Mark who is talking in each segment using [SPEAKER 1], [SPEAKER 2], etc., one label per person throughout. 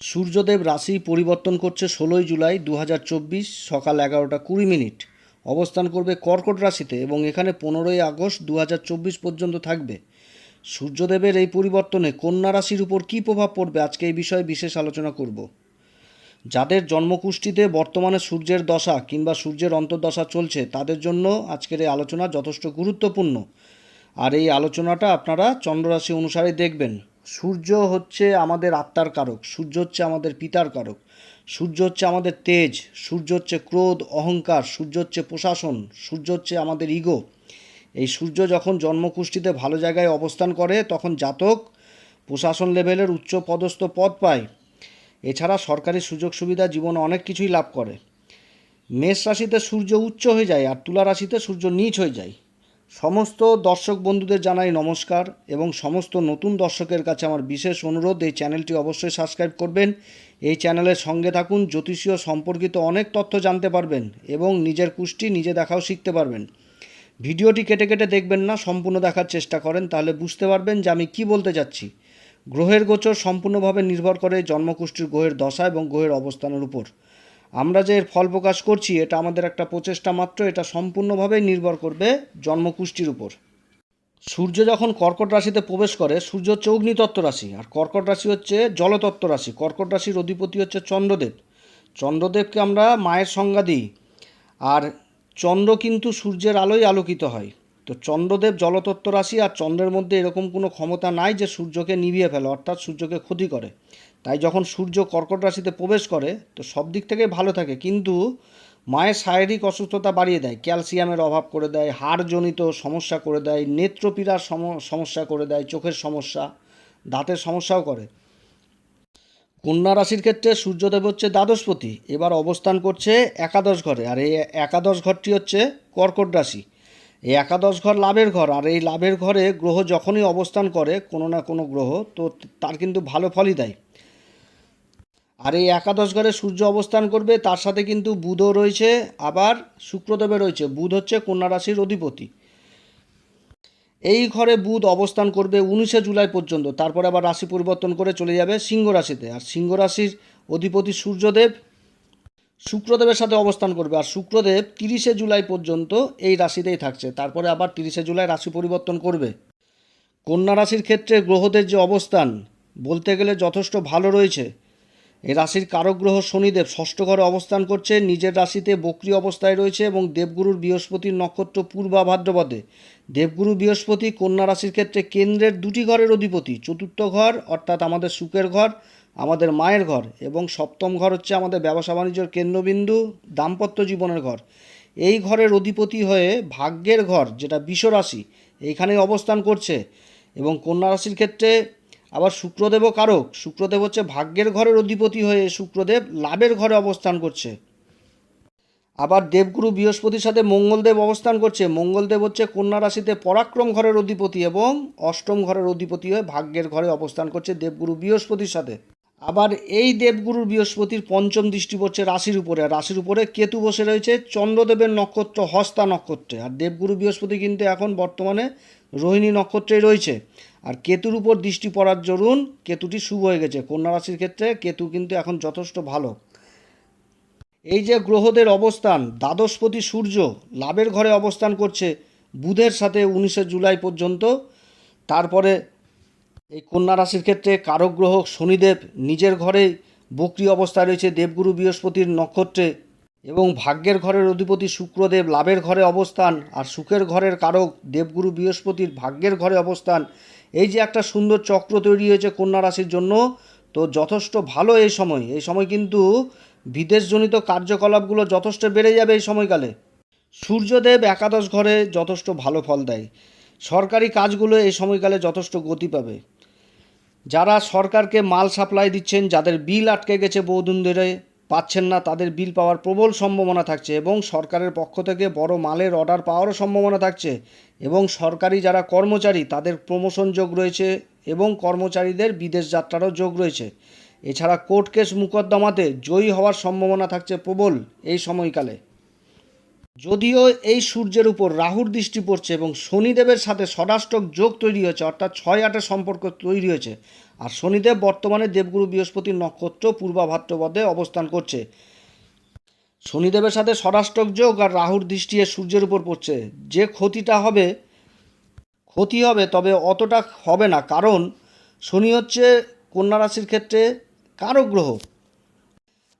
[SPEAKER 1] সূর্যদেব রাশি পরিবর্তন করছে ষোলোই জুলাই দু হাজার চব্বিশ সকাল এগারোটা কুড়ি মিনিট। অবস্থান করবে কর্কট রাশিতে এবং এখানে পনেরোই আগস্ট দু হাজার চব্বিশ পর্যন্ত থাকবে। সূর্যদেবের এই পরিবর্তনে কন্যা রাশির উপর কী প্রভাব পড়বে আজকে এই বিষয়ে বিশেষ আলোচনা করব। যাদের জন্মকুষ্ঠিতে বর্তমানে সূর্যের দশা কিংবা সূর্যের অন্তর্দশা চলছে, তাদের জন্য আজকের এই আলোচনা যথেষ্ট গুরুত্বপূর্ণ। আর এই আলোচনাটা আপনারা চন্দ্ররাশি অনুসারে দেখবেন। সূর্য হচ্ছে আমাদের আত্মার কারক, সূর্য হচ্ছে আমাদের পিতার কারক, সূর্য হচ্ছে আমাদের তেজ, সূর্য হচ্ছে ক্রোধ, অহংকার, সূর্য হচ্ছে প্রশাসন, সূর্য হচ্ছে আমাদের ইগো এই সূর্য যখন জন্মকুষ্ঠিতে ভালো জায়গায় অবস্থান করে, তখন জাতক প্রশাসন লেভেলের উচ্চ পদস্থ পদ পায়। এছাড়া সরকারি সুযোগ সুবিধা জীবনে অনেক কিছুই লাভ করে। মেষ রাশিতে সূর্য উচ্চ হয়ে যায় আর তুলা রাশিতে সূর্য নিচ হয়ে যায়। সমস্ত দর্শক বন্ধুদের জানাই নমস্কার এবং সমস্ত নতুন দর্শকের কাছে আমার বিশেষ অনুরোধ, এই চ্যানেলটি অবশ্যই সাবস্ক্রাইব করবেন। এই চ্যানেলের সঙ্গে থাকুন, জ্যোতিষীয় সম্পর্কিত অনেক তথ্য জানতে পারবেন এবং নিজের কুষ্টি নিজে দেখাও শিখতে পারবেন। ভিডিওটি কেটে কেটে দেখবেন না, সম্পূর্ণ দেখার চেষ্টা করেন, তাহলে বুঝতে পারবেন যে আমি কি বলতে যাচ্ছি গ্রহের গোচর সম্পূর্ণভাবে নির্ভর করে জন্মকুষ্ঠির গ্রহের দশা এবং গ্রহের অবস্থানের উপর। আমরা যে এর ফল প্রকাশ করছি, এটা আমাদের একটা প্রচেষ্টা মাত্র, এটা সম্পূর্ণভাবেই নির্ভর করবে জন্মকুষ্ঠির উপর। সূর্য যখন কর্কট রাশিতে প্রবেশ করে, সূর্য হচ্ছে অগ্নিতত্ত্ব রাশি, আর কর্কট রাশি হচ্ছে জলতত্ত্ব রাশি। কর্কট রাশির অধিপতি হচ্ছে চন্দ্রদেব। চন্দ্রদেবকে আমরা মায়ের সংজ্ঞা দিই, আর চন্দ্র কিন্তু সূর্যের আলোয় আলোকিত হয়। তো চন্দ্রদেব জলতত্ত্ব রাশি, আর চন্দ্রের মধ্যে এরকম কোনো ক্ষমতা নাই যে সূর্যকে নিভিয়ে ফেলে, অর্থাৎ সূর্যকে ক্ষতি করে। তাই যখন সূর্য কর্কট রাশিতে প্রবেশ করে, তো সব দিক থেকে ভালো থাকে। কিন্তু মায়ের শারীরিক অসুস্থতা বাড়িয়ে দেয়, ক্যালসিয়ামের অভাব করে দেয়, হাড়জনিত সমস্যা করে দেয়, নেত্রপীড়ার সমস্যা করে দেয়, চোখের সমস্যা, দাঁতের সমস্যাও করে। কন্যা রাশির ক্ষেত্রে সূর্যদেব হচ্ছে দ্বাদশপতি, এবার অবস্থান করছে একাদশ ঘরে, আর এই একাদশ ঘরটি হচ্ছে কর্কট রাশি। এই একাদশ ঘর লাভের ঘর, আর এই লাভের ঘরে গ্রহ যখনই অবস্থান করে, কোনো না কোনো গ্রহ, তো তার কিন্তু ভালো ফলই দেয়। আর এই একাদশ ঘরে সূর্য অবস্থান করবে, তার সাথে কিন্তু বুধও রয়েছে, আবার শুক্রদেবে রয়েছে। বুধ হচ্ছে কন্যা রাশির অধিপতি। এই ঘরে বুধ অবস্থান করবে উনিশে জুলাই পর্যন্ত, তারপরে আবার রাশি পরিবর্তন করে চলে যাবে সিংহ রাশিতে। আর সিংহ রাশির অধিপতি সূর্যদেব শুক্রদেবের সাথে অবস্থান করবে। আর শুক্রদেব তিরিশে জুলাই পর্যন্ত এই রাশিতেই থাকছে, তারপরে আবার তিরিশে জুলাই রাশি পরিবর্তন করবে। কন্যা রাশির ক্ষেত্রে গ্রহদের যে অবস্থান, বলতে গেলে যথেষ্ট ভালো রয়েছে। এই রাশির কারক গ্রহ শনিদেব ষষ্ঠ ঘরে অবস্থান করছে। নিজের রাশিতে বক্রি অবস্থায় রয়েছে এবং দেবগুরুর বৃহস্পতির নক্ষত্র পূর্বা ভাদ্রপদে। দেবগুরু বৃহস্পতি কন্যা রাশির ক্ষেত্রে কেন্দ্রের দুটি ঘরের অধিপতি, চতুর্থ ঘর অর্থাৎ আমাদের সুখের ঘর, আমাদের মায়ের ঘর এবং সপ্তম ঘর হচ্ছে আমাদের ব্যবসা বাণিজ্যের কেন্দ্রবিন্দু, দাম্পত্য জীবনের ঘর। এই ঘরের অধিপতি হয়ে ভাগ্যের ঘর, যেটা বিশ্বরাশি এইখানে অবস্থান করছে এবং কন্যা রাশির ক্ষেত্রে আবার শুক্রদেবও কারক। শুক্রদেব হচ্ছে ভাগ্যের ঘরের অধিপতি হয়ে শুক্রদেব লাভের ঘরে অবস্থান করছে। আবার দেবগুরু বৃহস্পতির সাথে মঙ্গলদেব অবস্থান করছে। মঙ্গলদেব হচ্ছে কন্যা রাশিতে পরাক্রম ঘরের অধিপতি এবং অষ্টম ঘরের অধিপতি হয়ে ভাগ্যের ঘরে অবস্থান করছে দেবগুরু বৃহস্পতির সাথে। আবার এই দেবগুরুর বৃহস্পতির পঞ্চম দৃষ্টি পড়ছে রাশির উপরে। রাশির উপরে কেতু বসে রয়েছে চন্দ্রদেবের নক্ষত্র হস্তা নক্ষত্রে। আর দেবগুরু বৃহস্পতি কিন্তু এখন বর্তমানে রোহিণী নক্ষত্রেই রয়েছে। আর কেতুর উপর দৃষ্টি পড়ার জরুন, কেতুটি শুভ হয়ে গেছে। কন্যা রাশির ক্ষেত্রে কেতু কিন্তু এখন যথেষ্ট ভালো। এই যে গ্রহদের অবস্থান, দ্বাদশপতি সূর্য লাভের ঘরে অবস্থান করছে বুধের সাথে উনিশে জুলাই পর্যন্ত। তারপরে এই কন্যা রাশির ক্ষেত্রে কারক গ্রহ শনিদেব নিজের ঘরে বক্রি অবস্থায় রয়েছে দেবগুরু বৃহস্পতির নক্ষত্রে এবং ভাগ্যের ঘরের অধিপতি শুক্রদেব লাভের ঘরে অবস্থান, আর সুখের ঘরের কারক দেবগুরু বৃহস্পতির ভাগ্যের ঘরে অবস্থান। এই যে একটা সুন্দর চক্র তৈরি হয়েছে কন্যা রাশির জন্য, তো যথেষ্ট ভালো এই সময়। এই সময় কিন্তু বিদেশজনিত কার্যকলাপগুলো যথেষ্ট বেড়ে যাবে এই সময়কালে। সূর্যদেব একাদশ ঘরে যথেষ্ট ভালো ফল দেয়। সরকারি কাজগুলো এই সময়কালে যথেষ্ট গতি পাবে। যারা সরকারকে মাল সাপ্লাই দিচ্ছেন, যাদের বিল আটকে গেছে বহুদিন ধরে পাচ্ছেন না, তাদের বিল পাওয়ার প্রবল সম্ভাবনা থাকছে এবং সরকারের পক্ষ থেকে বড় মালের অর্ডার পাওয়ারও সম্ভাবনা থাকছে এবং সরকারি যারা কর্মচারী, তাদের প্রমোশন যোগ রয়েছে এবং কর্মচারীদের বিদেশ যাত্রারও যোগ রয়েছে। এছাড়া কোর্ট কেস মোকদ্দমাতে জয়ী হওয়ার সম্ভাবনা থাকছে প্রবল এই সময়কালে। যদিও এই সূর্যের উপর রাহুর দৃষ্টি পড়ছে এবং শনিদেবের সাথে ষড়াষ্টক যোগ তৈরি হয়েছে, অর্থাৎ ছয় আটের সম্পর্ক তৈরি হয়েছে, আর শনিদেব বর্তমানে দেবগুরু বৃহস্পতির নক্ষত্র পূর্বা ভাদ্রপদে অবস্থান করছে। শনিদেবের সাথে ষড়াষ্টক যোগ আর রাহুর দৃষ্টি সূর্যের উপর পড়ছে। যে ক্ষতিটা হবে, ক্ষতি হবে, তবে অতটা হবে না, কারণ শনি হচ্ছে কন্যা রাশির ক্ষেত্রে কারক গ্রহ।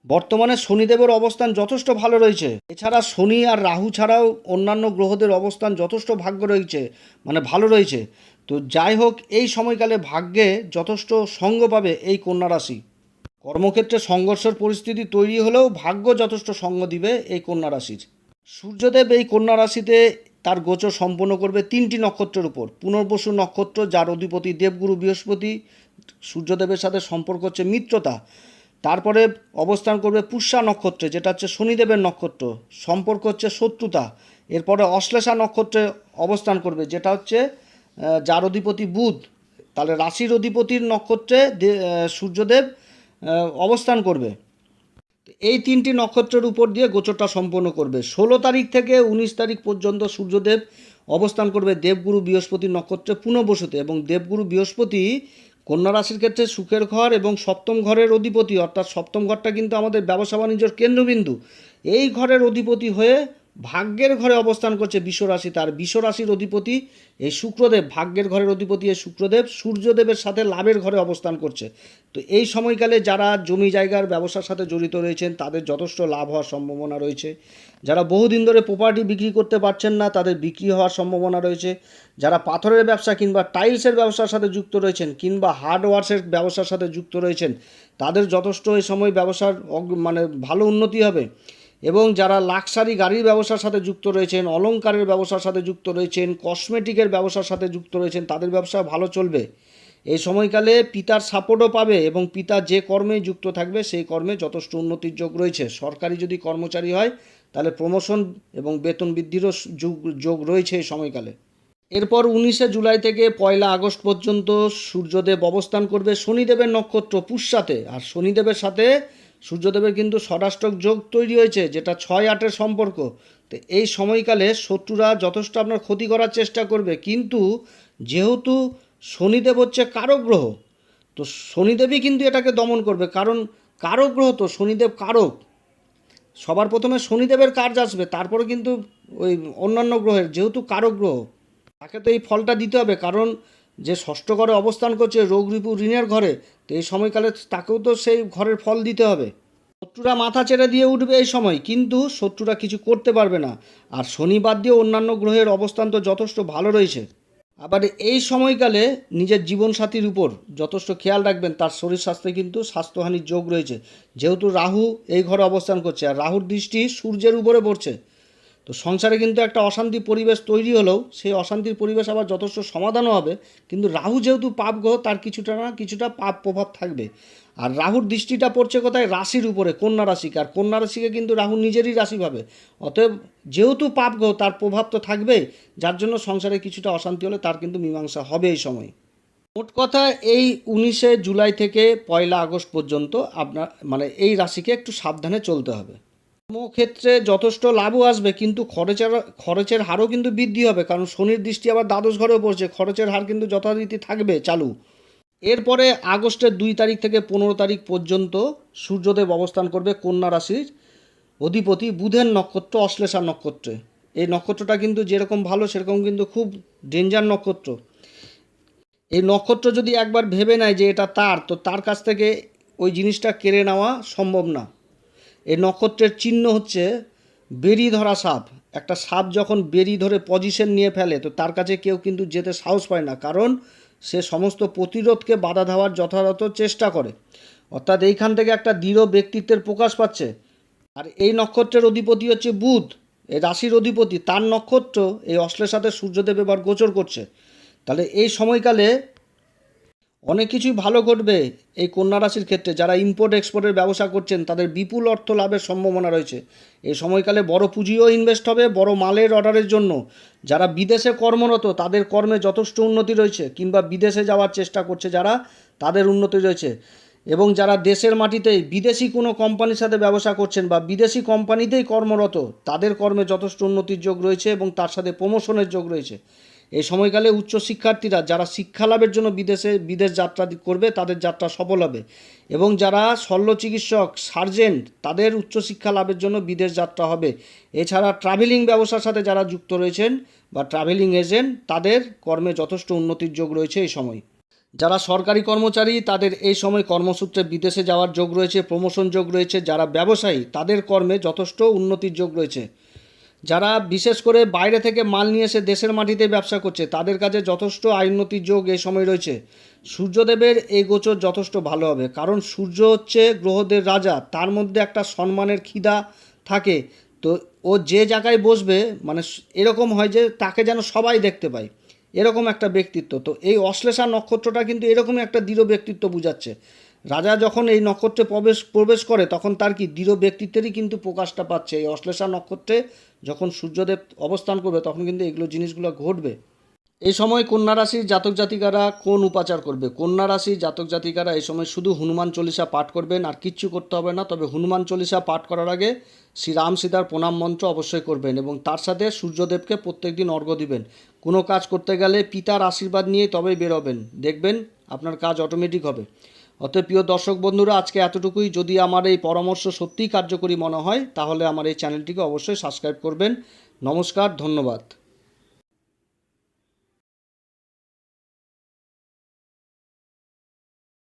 [SPEAKER 1] বর্তমানে শনিদেবের অবস্থান যথেষ্ট ভালো রয়েছে। এছাড়া শনি আর রাহু ছাড়াও অন্যান্য গ্রহদের অবস্থান যথেষ্ট ভাগ্য রয়েছে মানে ভালো রয়েছে। তো যাই হোক, এই সময়কালে ভাগ্যে যথেষ্ট সঙ্গ পাবে এই কন্যা রাশি। কর্মক্ষেত্রে সংঘর্ষের পরিস্থিতি তৈরি হলেও ভাগ্য যথেষ্ট সঙ্গ দিবে এই কন্যা রাশির। সূর্যদেব এই কন্যা রাশিতে তার গোচর সম্পন্ন করবে তিনটি নক্ষত্রের উপর। পুনর্বসু নক্ষত্র, যার অধিপতি দেবগুরু বৃহস্পতি, সূর্যদেবের সাথে সম্পর্ক হচ্ছে মিত্রতা। তারপরে অবস্থান করবে পুষ্যা নক্ষত্রে, যেটা হচ্ছে শনিদেবের নক্ষত্র। সম্পর্ক হচ্ছে শত্রুতা। এরপরে অশ্লেষা নক্ষত্রে অবস্থান করবে, যেটা হচ্ছে যার অধিপতি বুধ। তাহলে রাশির অধিপতির নক্ষত্রে সূর্যদেব অবস্থান করবে। এই তিনটি নক্ষত্রের উপর দিয়ে গোচরটা সম্পন্ন করবে। ষোলো তারিখ থেকে উনিশ তারিখ পর্যন্ত সূর্যদেব অবস্থান করবে দেবগুরু বৃহস্পতি নক্ষত্রে পুনঃবসুতে এবং দেবগুরু বৃহস্পতি কন্যা রাশির ক্ষেত্রে সুখের ঘর এবং সপ্তম ঘরের অধিপতি, অর্থাৎ সপ্তম ঘরটা কিন্তু আমাদের ব্যবসা বাণিজ্যর কেন্দ্রবিন্দু। এই ঘরের অধিপতি হয়ে ভাগ্যের ঘরে অবস্থান করছে বিশ্বরাশি, তার বিশ্বরাশির অধিপতি এই শুক্রদেব। ভাগ্যের ঘরের অধিপতি এই শুক্রদেব, সূর্যদেবের সাথে লাভের ঘরে অবস্থান করছে। তো এই সময়কালে যারা জমি জায়গার ব্যবসার সাথে জড়িত রয়েছেন, তাদের যথেষ্ট লাভ হওয়ার সম্ভাবনা রয়েছে। যারা বহুদিন ধরে প্রপার্টি বিক্রি করতে পারছেন না, তাদের বিক্রি হওয়ার সম্ভাবনা রয়েছে। যারা পাথরের ব্যবসা কিংবা টাইলসের ব্যবসার সাথে যুক্ত রয়েছেন কিংবা হার্ডওয়ার্সের ব্যবসার সাথে যুক্ত রয়েছেন, তাদের যথেষ্ট এই সময় ব্যবসার মানে ভালো উন্নতি হবে। এবং যারা লাক্সারি গাড়ির ব্যবসার সাথে যুক্ত রয়েছেন, অলংকারের ব্যবসার সাথে যুক্ত রয়েছেন, কসমেটিকের ব্যবসার সাথে যুক্ত রয়েছেন, তাদের ব্যবসা ভালো চলবে। এই সময়কালে পিতার সাপোর্টও পাবে এবং পিতা যে কর্মে যুক্ত থাকবে, সেই কর্মে যথেষ্ট উন্নতির যোগ রয়েছে। সরকারি যদি কর্মচারী হয়, তাহলে প্রমোশন এবং বেতন বৃদ্ধিরও যোগ যোগ রয়েছে এই সময়কালে। এরপর উনিশে জুলাই থেকে পয়লা আগস্ট পর্যন্ত সূর্যদেব অবস্থান করবে শনিদেবের নক্ষত্র পুষ্যাতে। আর শনিদেবের সাথে সূর্যদেবের কিন্তু ষড়াষ্টক যোগ তৈরি হয়েছে, যেটা ছয় আটের সম্পর্ক। তো এই সময়কালে শত্রুরা যথেষ্ট আপনার ক্ষতি করার চেষ্টা করবে, কিন্তু যেহেতু শনিদেব হচ্ছে কারক গ্রহ তো শনিদেবই কিন্তু এটাকে দমন করবে। কারণ কারক গ্রহ তো শনিদেব কারক। সবার প্রথমে শনিদেবের কার্য আসবে, তারপরে কিন্তু ওই অন্যান্য গ্রহের, যেহেতু কারক গ্রহ তাকে তো এই ফলটা দিতে হবে, কারণ যে ষষ্ঠ ঘরে অবস্থান করছে রোগ রিপু ঋণের ঘরে তো এই সময়কালে তাকেও তো সেই ঘরের ফল দিতে হবে। শত্রুরা মাথা ছেড়ে দিয়ে উঠবে এই সময়, কিন্তু শত্রুরা কিছু করতে পারবে না। আর শনিবার দিয়ে অন্যান্য গ্রহের অবস্থান তো যথেষ্ট ভালো রয়েছে। আবার এই সময়কালে নিজের জীবনসাথীর উপর যথেষ্ট খেয়াল রাখবেন, তার শরীর স্বাস্থ্যে কিন্তু স্বাস্থ্যহানির যোগ রয়েছে। যেহেতু রাহু এই ঘরে অবস্থান করছে, আর রাহুর দৃষ্টি সূর্যের উপরে পড়ছে। তো সংসারে কিন্তু একটা অশান্তি পরিবেশ তৈরি হলেও সেই অশান্তির পরিবেশ আবার যথেষ্ট সমাধানও হবে। কিন্তু রাহু যেহেতু পাপ গ্রহ, তার কিছুটা না কিছুটা পাপ প্রভাব থাকবে। আর রাহুর দৃষ্টিটা পড়ছে কোথায়? রাশির উপরে, কন্যা রাশিকে। আর কন্যা রাশিকে কিন্তু রাহু নিজেরই রাশি ভাবে। অতএব যেহেতু পাপ গ্রহ, তার প্রভাব তো থাকবেই। যার জন্য সংসারে কিছুটা অশান্তি হলে তার কিন্তু মীমাংসা হবে এই সময়। মোট কথা, এই উনিশে জুলাই থেকে পয়লা আগস্ট পর্যন্ত আপনার মানে এই রাশিকে একটু সাবধানে চলতে হবে। কর্মক্ষেত্রে যথেষ্ট লাভও আসবে, কিন্তু খরচের খরচের হারও কিন্তু বৃদ্ধি হবে, কারণ শনির দৃষ্টি আবার দ্বাদশ ঘরেও পড়ছে, খরচের হার কিন্তু যথারীতি থাকবে চালু। এরপরে আগস্টের দুই তারিখ থেকে পনেরো তারিখ পর্যন্ত সূর্যদেব অবস্থান করবে কন্যা রাশির অধিপতি বুধের নক্ষত্র, অশ্লেষা নক্ষত্রে। এই নক্ষত্রটা কিন্তু যেরকম ভালো, সেরকম কিন্তু খুব ডেঞ্জার নক্ষত্র। এই নক্ষত্র যদি একবার ভেবে নেয় যে এটা তার, তো তার কাছ থেকে ওই জিনিসটা কেড়ে নেওয়া সম্ভব না। এই নক্ষত্রের চিহ্ন হচ্ছে বেরি ধরা সাপ। একটা সাপ যখন বেরি ধরে পজিশন নিয়ে ফেলে, তো তার কাছে কেউ কিন্তু যেতে সাহস পায় না, কারণ সে সমস্ত প্রতিরোধকে বাধা দেওয়ার যথাযথ চেষ্টা করে। অর্থাৎ এইখান থেকে একটা দৃঢ় ব্যক্তিত্বের প্রকাশ পাচ্ছে। আর এই নক্ষত্রের অধিপতি হচ্ছে বুধ, এই রাশির অধিপতি। তার নক্ষত্র এই অশ্লের সাথে সূর্যদেব এবার গোচর করছে। তাহলে এই সময়কালে অনেক কিছুই ভালো ঘটবে এই কন্যা রাশির ক্ষেত্রে। যারা ইম্পোর্ট এক্সপোর্টের ব্যবসা করছেন, তাদের বিপুল অর্থ লাভের সম্ভাবনা রয়েছে। এই সময়কালে বড় পুঁজিও ইনভেস্ট হবে, বড় মালের অর্ডারের জন্য। যারা বিদেশে কর্মরত, তাদের কর্মে যথেষ্ট উন্নতি রয়েছে, কিংবা বিদেশে যাওয়ার চেষ্টা করছে যারা, তাদের উন্নতি রয়েছে। এবং যারা দেশের মাটিতেই বিদেশি কোনো কোম্পানির সাথে ব্যবসা করছেন বা বিদেশি কোম্পানিতেই কর্মরত, তাদের কর্মে যথেষ্ট উন্নতির যোগ রয়েছে এবং তার সাথে প্রমোশনের যোগ রয়েছে। এই সময়কালে উচ্চশিক্ষার্থীরা যারা শিক্ষা লাভের জন্য বিদেশে বিদেশ যাত্রা করবে, তাদের যাত্রা সফল হবে। এবং যারা শল্য চিকিৎসক, সার্জেন্ট, তাদের উচ্চশিক্ষা লাভের জন্য বিদেশ যাত্রা হবে। এছাড়া ট্রাভেলিং ব্যবসার সাথে যারা যুক্ত রয়েছেন বা ট্রাভেলিং এজেন্ট তাদের কর্মে যথেষ্ট উন্নতির যোগ রয়েছে এই সময়। যারা সরকারি কর্মচারী, তাদের এই সময় কর্মসূত্রে বিদেশে যাওয়ার যোগ রয়েছে প্রমোশন যোগ রয়েছে। যারা ব্যবসায়ী, তাদের কর্মে যথেষ্ট উন্নতির যোগ রয়েছে। যারা বিশেষ করে বাইরে থেকে মাল নিয়ে এসে দেশের মাটিতে ব্যবসা করছে, তাদের কাছে যথেষ্ট আইনতির যোগ এই সময় রয়েছে। সূর্যদেবের এই গোচর যথেষ্ট ভালো হবে, কারণ সূর্য হচ্ছে গ্রহদের রাজা, তার মধ্যে একটা সম্মানের খিদা থাকে। তো ও যে জায়গায় বসবে মানে এরকম হয় যে তাকে যেন সবাই দেখতে পায়, এরকম একটা ব্যক্তিত্ব। তো এই অশ্লেষা নক্ষত্রটা কিন্তু এরকমই একটা দৃঢ় ব্যক্তিত্ব বোঝাচ্ছে। রাজা যখন এই নক্ষত্রে প্রবেশ প্রবেশ করে, তখন তার কি দৃঢ় ব্যক্তিত্বেরই কিন্তু প্রকাশটা পাচ্ছে। এই অশ্লেষা নক্ষত্রে যখন সূর্যদেব অবস্থান করবে, তখন কিন্তু এগুলো জিনিসগুলো ঘটবে। এই সময় কন্যা রাশির জাতক জাতিকারা কোন উপাচার করবে? কন্যা রাশির জাতক জাতিকারা এই সময় শুধু হনুমান চল্লিশা পাঠ করবেন আর কিচ্ছু করতে হবে না। তবে হনুমান চল্লিশা পাঠ করার আগে শ্রী রাম সীতার প্রণাম মন্ত্র অবশ্যই করবেন এবং তার সাথে সূর্যদেবকে প্রত্যেকদিন অর্ঘ্য দিবেন। কোনো কাজ করতে গেলে পিতার আশীর্বাদ নিয়ে তবেই বেরোবেন। দেখবেন আপনার কাজ অটোমেটিক হবে। অতএব প্রিয় দর্শক বন্ধুরা, আজকে এতটুকুই। যদি আমার এই পরামর্শ সত্যিই কার্যকরী মনে হয়, তাহলে আমার এই চ্যানেলটিকে অবশ্যই সাবস্ক্রাইব করবেন। নমস্কার, ধন্যবাদ।